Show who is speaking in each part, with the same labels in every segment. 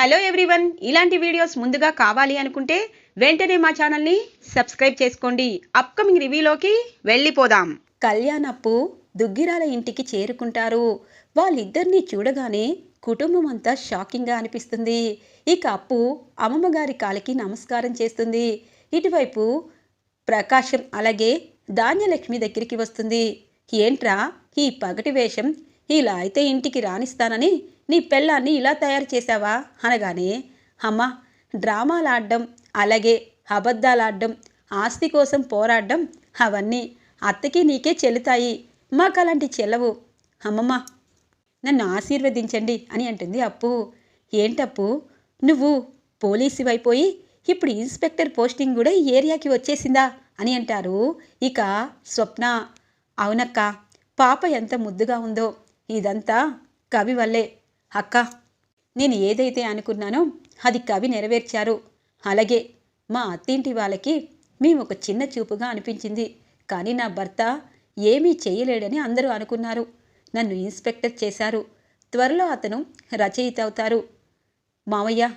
Speaker 1: Hello everyone. ఇలాంటి videos ముందుగా కావాలి అనుకుంటే వెంటనే మా ఛానల్ని సబ్స్క్రైబ్ చేసుకోండి. అప్కమింగ్ రివ్యూలోకి వెళ్ళిపోదాం. కళ్యాణప్పు దుగ్గిరాల ఇంటికి చేరుకుంటారు. వాళ్ళిద్దరినీ చూడగానే కుటుంబం అంతా షాకింగ్గా అనిపిస్తుంది. ఇక అప్పు అమ్మమ్మ గారి కాలికి నమస్కారం చేస్తుంది. ఇటువైపు ప్రకాశం అలాగే ధాన్యలక్ష్మి దగ్గరికి వస్తుంది. ఏంట్రా ఈ పగటి వేషం? ఇలా అయితే ఇంటికి రాణిస్తానని నీ పెళ్ళాన్ని ఇలా తయారు చేశావా? అనగానే అమ్మ డ్రామాలాడడం అలాగే అబద్ధాలాడడం ఆస్తి కోసం పోరాడడం అవన్నీ అత్తకి నీకే చెల్లుతాయి. మాకు అలాంటి చెల్లవు. అమ్మమ్మ నన్ను ఆశీర్వదించండి అని అంటుంది అప్పు. ఏంటప్పు? నువ్వు పోలీసు అయిపోయి ఇప్పుడు ఇన్స్పెక్టర్ పోస్టింగ్ కూడా ఈ ఏరియాకి వచ్చేసిందా? అని అంటారు. ఇక స్వప్న అవునక్క పాప ఎంత ముద్దుగా ఉందో. ఇదంతా కవి వల్లే. అక్క నేను ఏదైతే అనుకున్నానో అది కవి నెరవేర్చారు. అలాగే మా అత్తింటి వాళ్ళకి మేము ఒక చిన్న చూపుగా అనిపించింది. కానీ నా భర్త ఏమీ చేయలేడని అందరూ అనుకున్నారు. నన్ను ఇన్స్పెక్టర్ చేశారు. త్వరలో అతను రచయిత అవుతారు. మావయ్య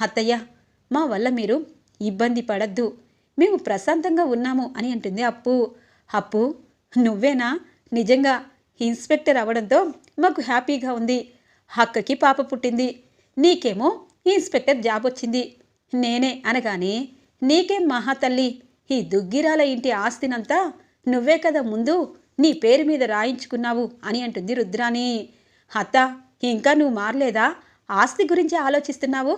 Speaker 1: అత్తయ్య మా వల్ల మీరు ఇబ్బంది పడద్దు. మేము ప్రశాంతంగా ఉన్నాము అని అంటుంది అప్పు. అప్పు నువ్వేనా? నిజంగా ఇన్స్పెక్టర్ అవడంతో మాకు హ్యాపీగా ఉంది. అక్కకి పాప పుట్టింది. నీకేమో ఇన్స్పెక్టర్ జాబ్ వచ్చింది. నేనే అనగానే నీకేం మహాతల్లి? ఈ దుగ్గిరాల ఇంటి ఆస్తినంతా నువ్వే కదా ముందు నీ పేరు మీద రాయించుకున్నావు అని అంటుంది రుద్రాని అత్త ఇంకా నువ్వు మారలేదా? ఆస్తి గురించి ఆలోచిస్తున్నావు?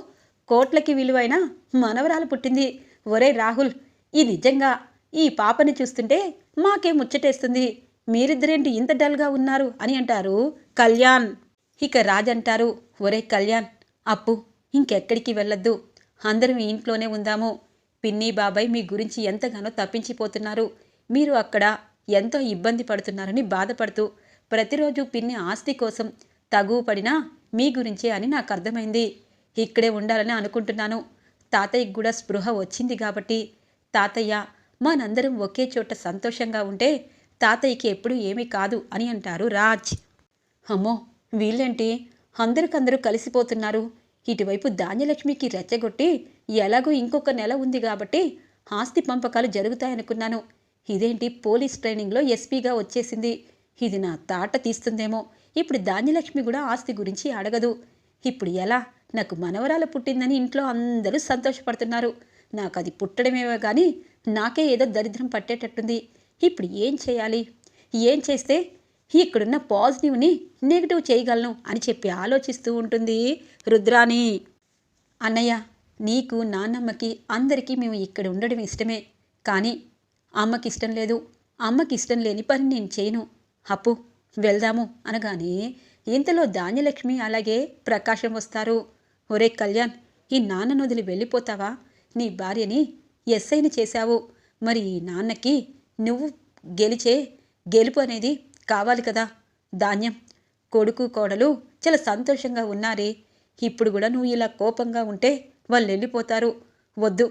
Speaker 1: కోట్లకి విలువైన మనవరాలు పుట్టింది. ఒరే రాహుల్ ఈ నిజంగా ఈ పాపని చూస్తుంటే మాకే ముచ్చటేస్తుంది? మీరిద్దరేంటి ఇంత డల్గా ఉన్నారు అని అంటారు కళ్యాణ్. ఇక రాజ్ అంటారు ఒరే కళ్యాణ్ అప్పు ఇంకెక్కడికి వెళ్ళొద్దు. అందరం ఈ ఇంట్లోనే ఉందాము. పిన్ని బాబాయ్ మీ గురించి ఎంతగానో తప్పించిపోతున్నారు. మీరు అక్కడ ఎంతో ఇబ్బంది పడుతున్నారని బాధపడుతూ ప్రతిరోజు పిన్ని ఆస్తి కోసం తగువ పడినా మీ గురించే అని నాకు అర్థమైంది. ఇక్కడే ఉండాలని అనుకుంటున్నాను. తాతయ్యకి కూడా స్పృహ వచ్చింది కాబట్టి. తాతయ్య మనందరం ఒకే చోట సంతోషంగా ఉంటే తాతయ్యకి ఎప్పుడూ ఏమీ కాదు అని అంటారు రాజ్. అమ్మో! వీళ్ళేంటి? అందరికందరూ కలిసిపోతున్నారు. ఇటువైపు ధాన్యలక్ష్మికి రెచ్చగొట్టి ఎలాగో ఇంకొక నెల ఉంది కాబట్టి ఆస్తి పంపకాలు జరుగుతాయనుకున్నాను. ఇదేంటి? పోలీస్ ట్రైనింగ్లో ఎస్పీగా వచ్చేసింది. ఇది నా తాట తీస్తుందేమో. ఇప్పుడు ధాన్యలక్ష్మి కూడా ఆస్తి గురించి అడగదు. ఇప్పుడు ఎలా? నాకు మనవరాలు పుట్టిందని ఇంట్లో అందరూ సంతోషపడుతున్నారు. నాకు అది పుట్టడమేవో కానీ నాకే ఏదో దరిద్రం పట్టేటట్టుంది. ఇప్పుడు ఏం చేయాలి? ఏం చేస్తే ఇక్కడున్న పాజిటివ్ని నెగిటివ్ చేయగలను అని చెప్పి ఆలోచిస్తూ ఉంటుంది రుద్రాని అన్నయ్య నీకు నాన్నమ్మకి అందరికీ మేము ఇక్కడ ఉండడం ఇష్టమే కానీ అమ్మకి ఇష్టం లేదు. అమ్మకి ఇష్టం లేని పని నేను చేయను. అప్పు వెళ్దాము అనగానే ఇంతలో ధాన్యలక్ష్మి అలాగే ప్రకాశం వస్తారు. ఒరే కళ్యాణ్ ఈ నాన్న వదిలి వెళ్ళిపోతావా? నీ భార్యని ఎస్ఐని చేశావు. మరి ఈ నాన్నకి నువ్వు గెలిచే గెలుపు అనేది కావాలి కదా? ధాన్యం కొడుకు కోడలు చాలా సంతోషంగా ఉన్నారే. ఇప్పుడు కూడా నువ్వు ఇలా కోపంగా ఉంటే వాళ్ళు వెళ్ళిపోతారు. వద్దు.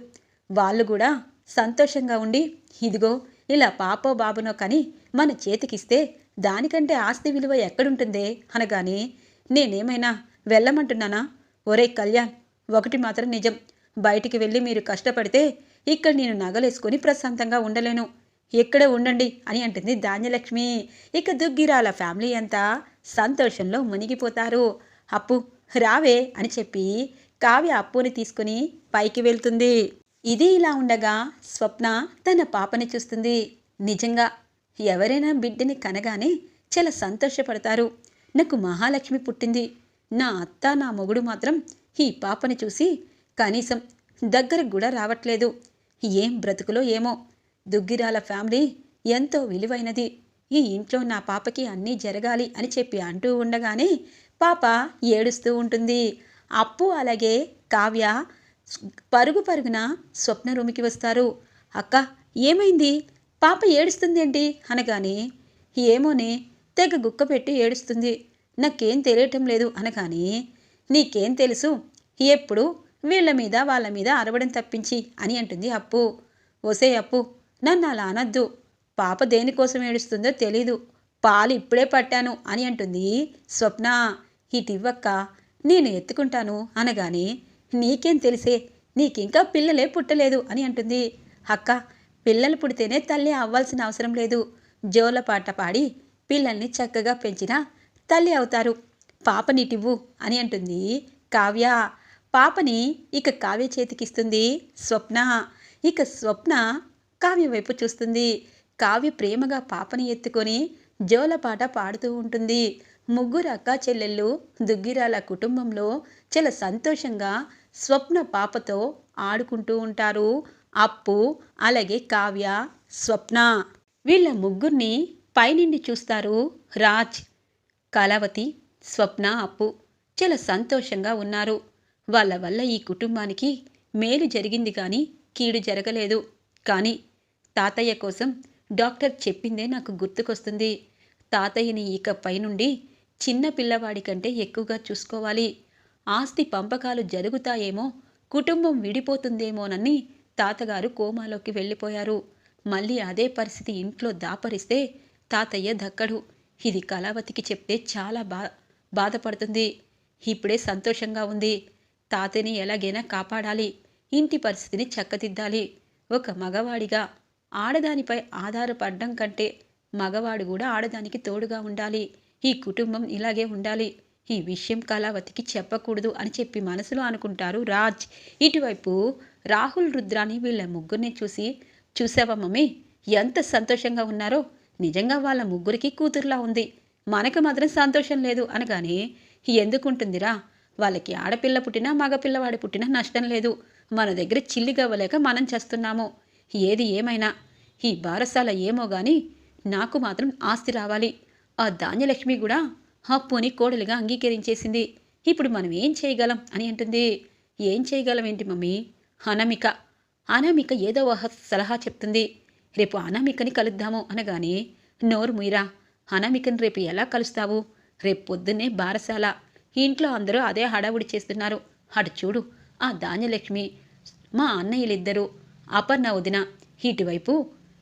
Speaker 1: వాళ్ళు కూడా సంతోషంగా ఉండి ఇదిగో ఇలా పాపో బాబునో కానీ మన చేతికిస్తే దానికంటే ఆస్తి విలువ ఎక్కడుంటుందే అనగానే నేనేమైనా వెళ్ళమంటున్నానా? ఒరే కళ్యాణ్ ఒకటి మాత్రం నిజం. బయటికి వెళ్ళి మీరు కష్టపడితే ఇక్కడ నేను నగలేసుకొని ప్రశాంతంగా ఉండలేను. ఇక్కడే ఉండండి అని అంటుంది ధాన్యలక్ష్మి. ఇక దుగ్గిరాల ఫ్యామిలీ అంతా సంతోషంలో మునిగిపోతారు. అప్పు రావే అని చెప్పి కావ్య అప్పుని తీసుకుని పైకి వెళ్తుంది. ఇది ఇలా ఉండగా స్వప్న తన పాపని చూస్తుంది. నిజంగా ఎవరైనా బిడ్డని కనగానే చాలా సంతోషపడతారు. నాకు మహాలక్ష్మి పుట్టింది. నా అత్త నా మొగుడు మాత్రం ఈ పాపని చూసి కనీసం దగ్గరకు కూడా రావట్లేదు. ఏం బ్రతుకులో ఏమో. దుగ్గిరాల ఫ్యామిలీ ఎంతో విలువైనది. ఈ ఇంట్లో నా పాపకి అన్నీ జరగాలి అని చెప్పి అంటూ ఉండగానే పాప ఏడుస్తూ ఉంటుంది. అప్పు అలాగే కావ్య పరుగు పరుగున స్వప్న రూమికి వస్తారు. అక్క ఏమైంది? పాప ఏడుస్తుందేంటి అనగానే ఏమోనే తెగ గుక్క పెట్టి ఏడుస్తుంది. నాకేం తెలియటం లేదు అనగానే నీకేం తెలుసు? ఎప్పుడు వీళ్ళ మీద వాళ్ళ మీద అరవడం తప్పించి అని అంటుంది అప్పు. ఒసే అప్పు నన్ను అలా అనద్దు. పాప దేనికోసం ఏడుస్తుందో తెలీదు. పాలు ఇప్పుడే పట్టాను అని అంటుంది స్వప్న. ఇటివ్వక్క నేను ఎత్తుకుంటాను అనగానే నీకేం తెలిసే? నీకింకా పిల్లలే పుట్టలేదు అని అంటుంది. అక్క పిల్లలు పుడితేనే తల్లి అవ్వాల్సిన అవసరం లేదు. జోల పాట పాడి పిల్లల్ని చక్కగా పెంచినా తల్లి అవుతారు. పాపనిటివ్వు అని అంటుంది కావ్య. పాపని ఇక కావ్య చేతికిస్తుంది స్వప్న. ఇక స్వప్న కావ్య వైపు చూస్తుంది. కావ్య ప్రేమగా పాపని ఎత్తుకొని జోలపాట పాడుతూ ఉంటుంది. ముగ్గురు అక్క చెల్లెళ్ళు దుగ్గిరాల కుటుంబంలో చాలా సంతోషంగా స్వప్న పాపతో ఆడుకుంటూ ఉంటారు. అప్పు అలాగే కావ్య స్వప్న వీళ్ళ ముగ్గురిని పైనుండి చూస్తారు రాజ్ కళావతి స్వప్న అప్పు. చాలా సంతోషంగా ఉన్నారు. వాళ్ళ వల్ల ఈ కుటుంబానికి మేలు జరిగింది కానీ కీడు జరగలేదు. కానీ తాతయ్య కోసం డాక్టర్ చెప్పిందే నాకు గుర్తుకొస్తుంది. తాతయ్యని ఇక పైనుండి చిన్న పిల్లవాడి కంటే ఎక్కువగా చూసుకోవాలి. ఆస్తి పంపకాలు జరుగుతాయేమో కుటుంబం విడిపోతుందేమోనని తాతగారు కోమాలోకి వెళ్ళిపోయారు. మళ్ళీ అదే పరిస్థితి ఇంట్లో దాపరిస్తే తాతయ్య దక్కడు. ఇది కళావతికి చెప్తే చాలా బా బాధపడుతుంది. ఇప్పుడే సంతోషంగా ఉంది. తాతని ఎలాగైనా కాపాడాలి. ఇంటి పరిస్థితిని చక్కదిద్దాలి. ఒక మగవాడిగా ఆడదానిపై ఆధారపడడం కంటే మగవాడు కూడా ఆడదానికి తోడుగా ఉండాలి. ఈ కుటుంబం ఇలాగే ఉండాలి. ఈ విషయం కళావతికి చెప్పకూడదు అని చెప్పి మనసులో అనుకుంటారు రాజ్. ఇటువైపు రాహుల్ రుద్రాని వీళ్ళ ముగ్గురిని చూసి చూసావా మమ్మీ? ఎంత సంతోషంగా ఉన్నారో. నిజంగా వాళ్ళ ముగ్గురికి కూతురులా ఉంది. మనకు మాత్రం సంతోషం లేదు అనగానే ఎందుకుంటుందిరా? వాళ్ళకి ఆడపిల్ల పుట్టినా మగపిల్లవాడు పుట్టినా నష్టం లేదు. మన దగ్గర చిల్లి గవ్వలేక మనం చేస్తున్నాము. ఏది ఏమైనా ఈ బారసాల ఏమో గాని నాకు మాత్రం ఆస్తి రావాలి. ఆ ధాన్యలక్ష్మి కూడా అప్పుని కోడలిగా అంగీకరించేసింది. ఇప్పుడు మనం ఏం చేయగలం అని అంటుంది. ఏం చేయగలం ఏంటి మమ్మీ? అనామిక. అనామిక ఏదో ఒక సలహా చెప్తుంది. రేపు అనామికని కలుద్దాము అనగానే నోరు ముయిరా అనామికని రేపు ఎలా కలుస్తావు? రేపు పొద్దున్నే బారసాల. ఇంట్లో అందరూ అదే హడావుడి చేస్తున్నారు. అటు చూడు ఆ ధాన్యలక్ష్మి మా అన్నయ్యలిద్దరూ అపర్ణ వదిన ఇటువైపు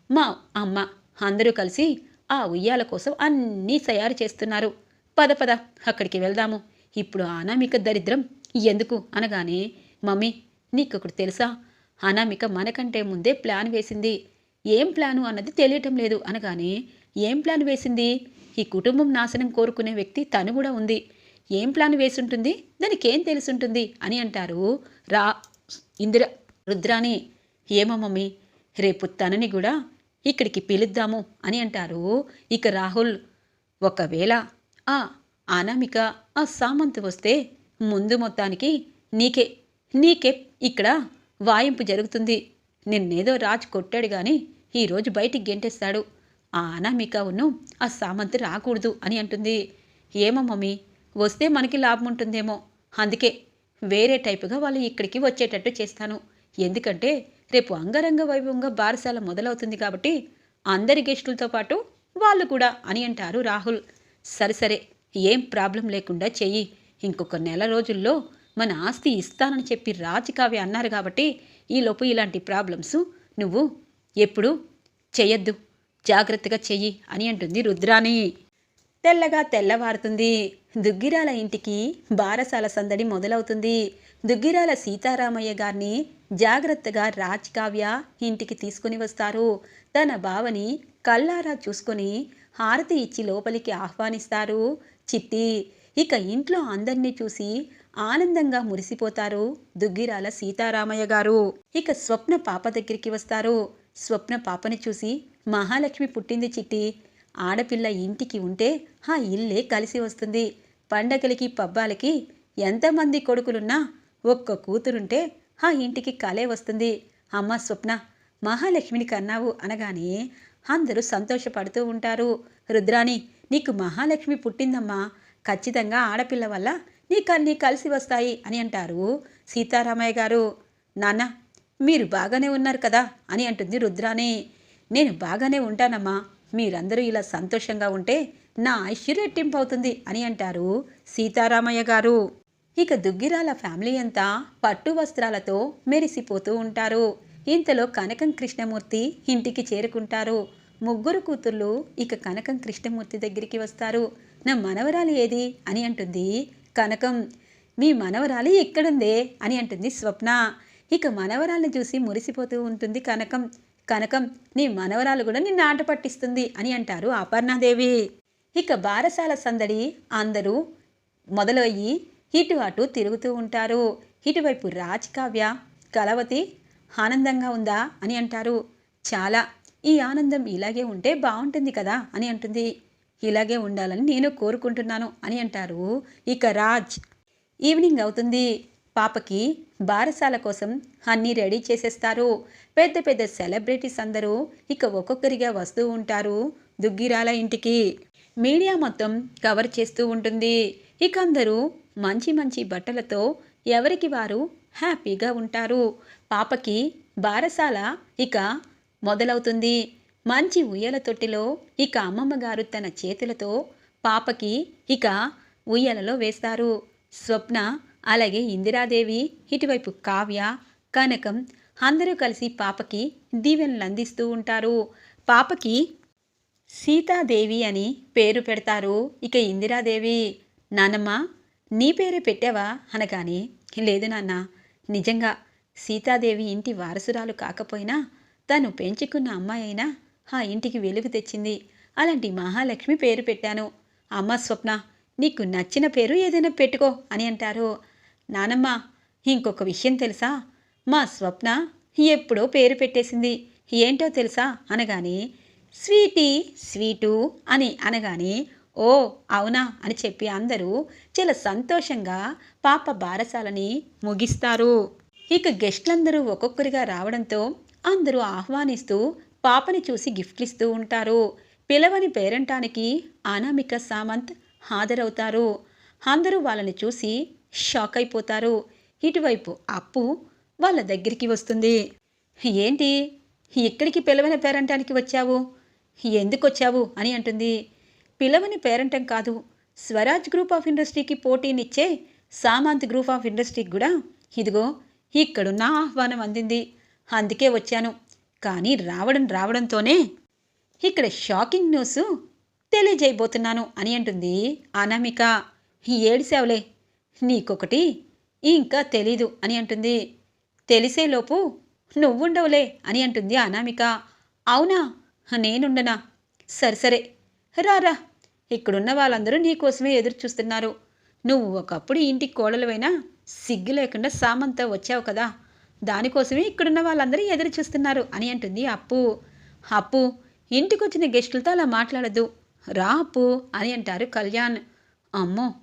Speaker 1: మా అమ్మ అందరూ కలిసి ఆ ఉయ్యాల కోసం అన్నీ తయారు చేస్తున్నారు. పద పద అక్కడికి వెళ్దాము. ఇప్పుడు అనామిక దరిద్రం ఎందుకు అనగానే మమ్మీ నీకొకటి తెలుసా? అనామిక మనకంటే ముందే ప్లాన్ వేసింది. ఏం ప్లాను అన్నది తెలియటం లేదు అనగానే ఏం ప్లాన్ వేసింది? ఈ కుటుంబం నాశనం కోరుకునే వ్యక్తి తను కూడా ఉంది. ఏం ప్లాన్ వేసుంటుంది? దానికి ఏం తెలుసుంటుంది అని అంటారు రా ఇందిర రుద్రాని ఏమో మమ్మీ రేపు తనని కూడా ఇక్కడికి పిలుద్దాము అని అంటారు. ఇక రాహుల్ ఒకవేళ ఆ అనామిక ఆ సామంత్ వస్తే ముందు మొత్తానికి నీకే నీకే ఇక్కడ వాయింపు జరుగుతుంది. నిన్నేదో రాజు కొట్టాడు కానీ ఈరోజు బయటికి గెంటేస్తాడు. ఆ అనామికవును ఆ సామంత్ రాకూడదు అని అంటుంది. ఏమో మమ్మీ వస్తే మనకి లాభం ఉంటుందేమో. అందుకే వేరే టైపుగా వాళ్ళు ఇక్కడికి వచ్చేటట్టు చేస్తాను. ఎందుకంటే రేపు అంగరంగ వైభవంగా బారసాల మొదలవుతుంది కాబట్టి అందరి గెస్టులతో పాటు వాళ్ళు కూడా అని అంటారు రాహుల్. సరే సరే ఏం ప్రాబ్లం లేకుండా చెయ్యి. ఇంకొక నెల రోజుల్లో మన ఆస్తి ఇస్తానని చెప్పి రాజకావ్య అన్నారు కాబట్టి ఈలోపు ఇలాంటి ప్రాబ్లమ్స్ నువ్వు ఎప్పుడు చెయ్యొద్దు. జాగ్రత్తగా చెయ్యి అని అంటుంది రుద్రాని తెల్లగా తెల్లవారుతుంది. దుగ్గిరాల ఇంటికి బారసాల సందడి మొదలవుతుంది. దుగ్గిరాల సీతారామయ్య గారిని జాగ్రత్తగా రాజ్ కావ్య ఇంటికి తీసుకుని వస్తారు. తన బావని కల్లారా చూసుకొని హారతి ఇచ్చి లోపలికి ఆహ్వానిస్తారు. చిట్టి ఇక ఇంట్లో అందరినీ చూసి ఆనందంగా మురిసిపోతారు దుగ్గిరాల సీతారామయ్య గారు. ఇక స్వప్న పాప దగ్గరికి వస్తారు. స్వప్న పాపని చూసి మహాలక్ష్మి పుట్టింది చిట్టి. ఆడపిల్ల ఇంటికి ఉంటే ఆ ఇల్లే కలిసి వస్తుంది. పండగలకి పబ్బాలకి ఎంతమంది కొడుకులున్నా ఒక్క కూతురుంటే ఆ ఇంటికి కలే వస్తుంది. అమ్మ స్వప్న మహాలక్ష్మిని కన్నావు అనగానే అందరూ సంతోషపడుతూ ఉంటారు. రుద్రాణి నీకు మహాలక్ష్మి పుట్టిందమ్మా. ఖచ్చితంగా ఆడపిల్ల వల్ల నీకన్నీ కలిసి వస్తాయి అని అంటారు సీతారామయ్య గారు. నాన్న మీరు బాగానే ఉన్నారు కదా అని అంటుంది రుద్రాణి. నేను బాగానే ఉంటానమ్మా. మీరందరూ ఇలా సంతోషంగా ఉంటే నా ఐశ్వర్య రెట్టింపు అవుతుంది అని అంటారు సీతారామయ్య గారు. ఇక దుగ్గిరాల ఫ్యామిలీ అంతా పట్టు వస్త్రాలతో మెరిసిపోతూ ఉంటారు. ఇంతలో కనకం కృష్ణమూర్తి ఇంటికి చేరుకుంటారు. ముగ్గురు కూతుర్లు ఇక కనకం కృష్ణమూర్తి దగ్గరికి వస్తారు. నా మనవరాలు ఏది? అని అంటుంది కనకం. మీ మనవరాలు ఎక్కడుందే? అని అంటుంది స్వప్న. ఇక మనవరాల్ని చూసి మురిసిపోతూ ఉంటుంది కనకం. కనకం నీ మనవరాలు కూడా నిన్ను ఆట పట్టిస్తుంది అని అంటారు అపర్ణాదేవి. ఇక బారసాల సందడి అందరూ మొదలయ్యి ఇటు అటు తిరుగుతూ ఉంటారు. ఇటువైపు రాజ్ కావ్య కలవతి ఆనందంగా ఉందా అని అంటారు. చాలా ఈ ఆనందం ఇలాగే ఉంటే బాగుంటుంది కదా అని అంటుంది. ఇలాగే ఉండాలని నేను కోరుకుంటున్నాను అని అంటారు. ఇక రాజ్ ఈవినింగ్ అవుతుంది. పాపకి బారసాల కోసం అన్నీ రెడీ చేసేస్తారు. పెద్ద పెద్ద సెలబ్రిటీస్ అందరూ ఇక ఒక్కొక్కరిగా వస్తూ ఉంటారు దుగ్గిరాల ఇంటికి. మీడియా మొత్తం కవర్ చేస్తూ ఉంటుంది. ఇక అందరూ మంచి మంచి బట్టలతో ఎవరికి వారు హ్యాపీగా ఉంటారు. పాపకి బారసాల ఇక మొదలవుతుంది. మంచి ఉయ్యల తొట్టిలో ఇక అమ్మమ్మ గారు తన చేతులతో పాపకి ఇక ఉయ్యలలో వేస్తారు. స్వప్న అలాగే ఇందిరాదేవి ఇటువైపు కావ్య కనకం అందరూ కలిసి పాపకి దీవెనలు అందిస్తూ ఉంటారు. పాపకి సీతాదేవి అని పేరు పెడతారు ఇక ఇందిరాదేవి. నానమ్మ నీ పేరే పెట్టావా? అనగానే లేదు నాన్న నిజంగా సీతాదేవి ఇంటి వారసురాలు కాకపోయినా తను పెంచుకున్న అమ్మాయి అయినా ఆ ఇంటికి వెలుగు తెచ్చింది. అలాంటి మహాలక్ష్మి పేరు పెట్టాను. అమ్మ స్వప్న నీకు నచ్చిన పేరు ఏదైనా పెట్టుకో అని అంటారు. నానమ్మ ఇంకొక విషయం తెలుసా? మా స్వప్న ఎప్పుడో పేరు పెట్టేసింది. ఏంటో తెలుసా? అనగానే స్వీటీ స్వీటు అని అనగానే ఓ అవునా అని చెప్పి అందరూ చాలా సంతోషంగా పాప బారసాలని ముగిస్తారు. ఇక గెస్ట్లందరూ ఒక్కొక్కరిగా రావడంతో అందరూ ఆహ్వానిస్తూ పాపని చూసి గిఫ్ట్లు ఇస్తూ ఉంటారు. పిలవని పేరంటానికి అనామిక సామంత్ హాజరవుతారు. అందరూ వాళ్ళని చూసి షాక్ అయిపోతారు. ఇటువైపు అప్పు వాళ్ళ దగ్గరికి వస్తుంది. ఏంటి? ఇక్కడికి పిలవని పేరంటానికి వచ్చావు? ఎందుకు వచ్చావు అని అంటుంది. పిలవని పేరంటం కాదు. స్వరాజ్ గ్రూప్ ఆఫ్ ఇండస్ట్రీకి పోటీనిచ్చే సామంత్ గ్రూప్ ఆఫ్ ఇండస్ట్రీకి కూడా ఇదిగో ఇక్కడున్న ఆహ్వానం అందింది. అందుకే వచ్చాను. కానీ రావడం రావడంతోనే ఇక్కడ షాకింగ్ న్యూస్ తెలియజేయబోతున్నాను అని అంటుంది అనామిక. ఏడిసావులే. నీకొకటి ఇంకా తెలీదు అని అంటుంది. తెలిసేలోపు నువ్వుండవులే అని అంటుంది అనామిక. అవునా? నేనుండనా? సరే సరే. రారా. ఇక్కడున్న వాళ్ళందరూ నీకోసమే ఎదురు చూస్తున్నారు. నువ్వు ఒకప్పుడు ఇంటికి కోడలువైనా సిగ్గు లేకుండా సామంత వచ్చావు కదా. దానికోసమే ఇక్కడున్న వాళ్ళందరూ ఎదురు చూస్తున్నారు అని అంటుంది అప్పు. అప్పు ఇంటికొచ్చిన గెస్టులతో అలా మాట్లాడద్దు రా అప్పు అని అంటారు కళ్యాణ్. అమ్మో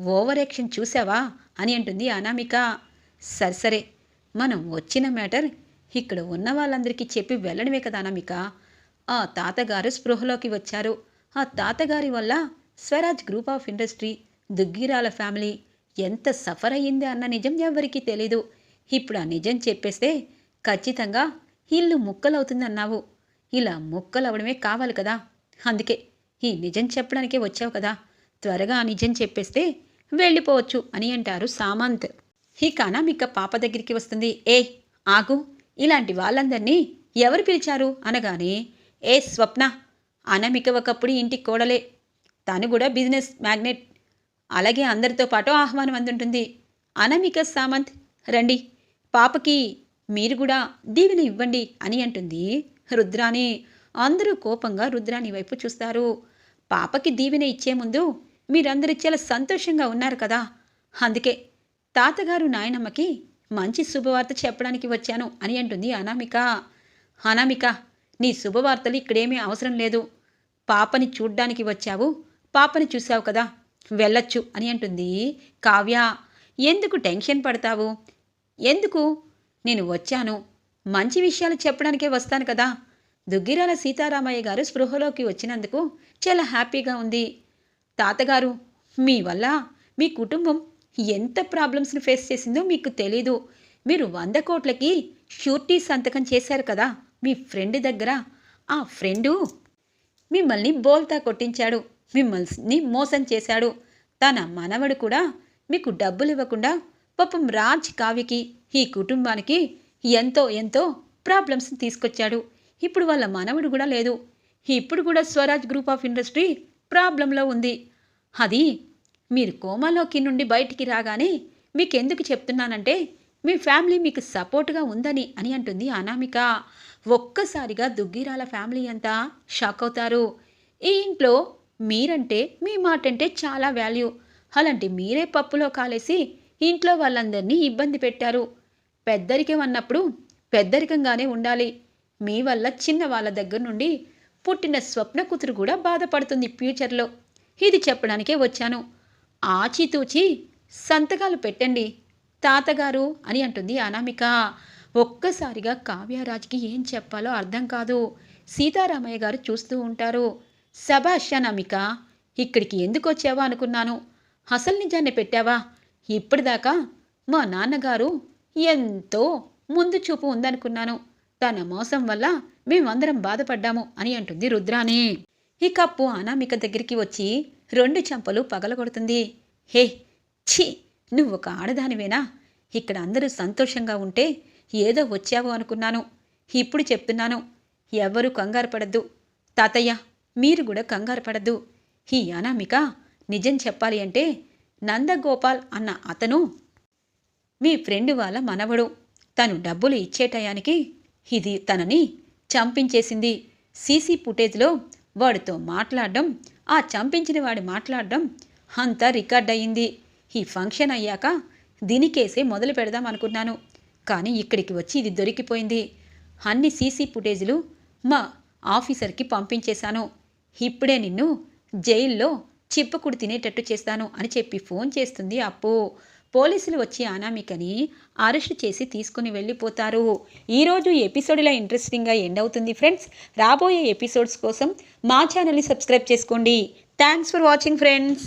Speaker 1: ఓవర్ యాక్షన్ చూసావా అని అంటుంది అనామిక. సరే సరే మనం వచ్చిన మ్యాటర్ ఇక్కడ ఉన్న వాళ్ళందరికీ చెప్పి వెళ్ళడమే కదా అనామిక. ఆ తాతగారు స్పృహలోకి వచ్చారు. ఆ తాతగారి వల్ల Swaraj group of industry Duggirala family ఎంత సఫర్ అయ్యింది అన్న నిజం ఎవరికీ తెలీదు. ఇప్పుడు ఆ నిజం చెప్పేస్తే ఖచ్చితంగా ఇల్లు ముక్కలవుతుందన్నావు. ఇలా ముక్కలవడమే కావాలి కదా. అందుకే ఈ నిజం చెప్పడానికే వచ్చావు కదా. త్వరగా ఆ నిజం చెప్పేస్తే వెళ్ళిపోవచ్చు అని అంటారు సామంత్. ఈ కనామిక పాప దగ్గరికి వస్తుంది. ఏ ఆగు. ఇలాంటి వాళ్ళందరినీ ఎవరు పిలిచారు? అనగానే ఏ స్వప్న అనామిక ఒకప్పుడు ఇంటి కోడలే. తను కూడా బిజినెస్ మ్యాగ్నెట్. అలాగే అందరితో పాటు ఆహ్వానం అందుంటుంది. అనామిక సామంత్ రండి పాపకి మీరు కూడా దీవెన ఇవ్వండి అని అంటుంది. రుద్రాని అందరూ కోపంగా రుద్రాని వైపు చూస్తారు. పాపకి దీవెన ఇచ్చే ముందు మీరందరూ చాలా సంతోషంగా ఉన్నారు కదా. అందుకే తాతగారు నాయనమ్మకి మంచి శుభవార్త చెప్పడానికి వచ్చాను అని అంటుంది అనామిక. అనామిక నీ శుభవార్తలు ఇక్కడేమీ అవసరం లేదు. పాపని చూడ్డానికి వచ్చావు? పాపని చూసావు కదా? వెళ్ళొచ్చు అని అంటుంది కావ్య. ఎందుకు టెన్షన్ పడతావు? ఎందుకు? నేను వచ్చాను. మంచి విషయాలు చెప్పడానికే వస్తాను కదా. దుగ్గిరాల సీతారామయ్య గారు స్పృహలోకి వచ్చినందుకు చాలా హ్యాపీగా ఉంది. తాతగారు మీ వల్ల మీ కుటుంబం ఎంత ప్రాబ్లమ్స్ని ఫేస్ చేసిందో మీకు తెలీదు. మీరు వంద కోట్లకి షూరిటీ సంతకం చేశారు కదా మీ ఫ్రెండ్ దగ్గర. ఆ ఫ్రెండు మిమ్మల్ని బోల్తా కొట్టించాడు. మిమ్మల్ని మోసం చేశాడు. తన మనవడు కూడా మీకు డబ్బులు ఇవ్వకుండా పాపం రాజ్ కావ్యకి ఈ కుటుంబానికి ఎంతో ఎంతో ప్రాబ్లమ్స్ తీసుకొచ్చాడు. ఇప్పుడు వాళ్ళ మనవడు కూడా లేదు. ఇప్పుడు కూడా స్వరాజ్ గ్రూప్ ఆఫ్ ఇండస్ట్రీ ప్రాబ్లంలో ఉంది. అది మీరు కోమాలోకి నుండి బయటికి రాగానే మీకెందుకు చెప్తున్నానంటే మీ ఫ్యామిలీ మీకు సపోర్ట్గా ఉందని అని అంటుంది అనామిక. ఒక్కసారిగా దుగ్గిరాల ఫ్యామిలీ అంతా షాక్ అవుతారు. ఈ ఇంట్లో మీరంటే మీ మాట అంటే చాలా వాల్యూ. అలాంటి మీరే పప్పులో కాలేసి ఇంట్లో వాళ్ళందరినీ ఇబ్బంది పెట్టారు. పెద్దరికం అన్నప్పుడు పెద్దరికంగానే ఉండాలి. మీ వల్ల చిన్న వాళ్ళ దగ్గర నుండి పుట్టిన స్వప్న కూతురు కూడా బాధపడుతుంది ఫ్యూచర్లో. ఇది చెప్పడానికే వచ్చాను. ఆచితూచి సంతకాలు పెట్టండి. తాతగారు అని అంటుంది అనామిక. ఒక్కసారిగా కావ్యరాజ్కి ఏం చెప్పాలో అర్థం కాదు. సీతారామయ్య గారు చూస్తూ ఉంటారు. శభాష్ అనామిక ఇక్కడికి ఎందుకు వచ్చావా అనుకున్నాను. అసలు నిజాన్ని పెట్టావా? ఇప్పటిదాకా మా నాన్నగారు ఎంతో ముందు చూపు ఉందనుకున్నాను. తన మోసం వల్ల మేమందరం బాధపడ్డాము అని అంటుంది రుద్రాని ఈ కప్పు అనామిక దగ్గరికి వచ్చి రెండు చెంపలు పగలగొడుతుంది. హే ఛీ! నువ్వు ఒక ఆడదానివేనా? ఇక్కడ అందరూ సంతోషంగా ఉంటే ఏదో వచ్చావు అనుకున్నాను. ఇప్పుడు చెప్తున్నాను. ఎవ్వరూ కంగారు పడద్దు. తాతయ్య మీరు కూడా కంగారు పడద్దు. ఈ అనామిక నిజం చెప్పాలి అంటే నందగోపాల్ అన్న అతను మీ ఫ్రెండ్ వాళ్ళ మనవడు. తను డబ్బులు ఇచ్చే టయానికి ఇది తనని చంపించేసింది. సీసీ ఫుటేజ్లో వాడితో మాట్లాడడం ఆ చంపించిన వాడి మాట్లాడడం అంతా రికార్డ్ అయ్యింది ఈ ఫంక్షన్ అయ్యాక దీనికేసే మొదలు పెడదాం అనుకున్నాను. కానీ ఇక్కడికి వచ్చి ఇది దొరికిపోయింది. అన్ని సీసీ ఫుటేజ్లు మా ఆఫీసర్కి పంపించేశాను. ఇప్పుడే నిన్ను జైల్లో చిప్పకుడు తినేటట్టు చేస్తాను అని చెప్పి ఫోన్ చేస్తుంది అప్పు. పోలీసులు వచ్చి అనామికని అరెస్ట్ చేసి తీసుకుని వెళ్ళిపోతారు. ఈరోజు ఎపిసోడ్ ఇలా ఇంట్రెస్టింగ్గా ఎండ్ అవుతుంది ఫ్రెండ్స్. రాబోయే ఎపిసోడ్స్ కోసం మా ఛానల్ని సబ్స్క్రైబ్ చేసుకోండి. Thanks for watching friends.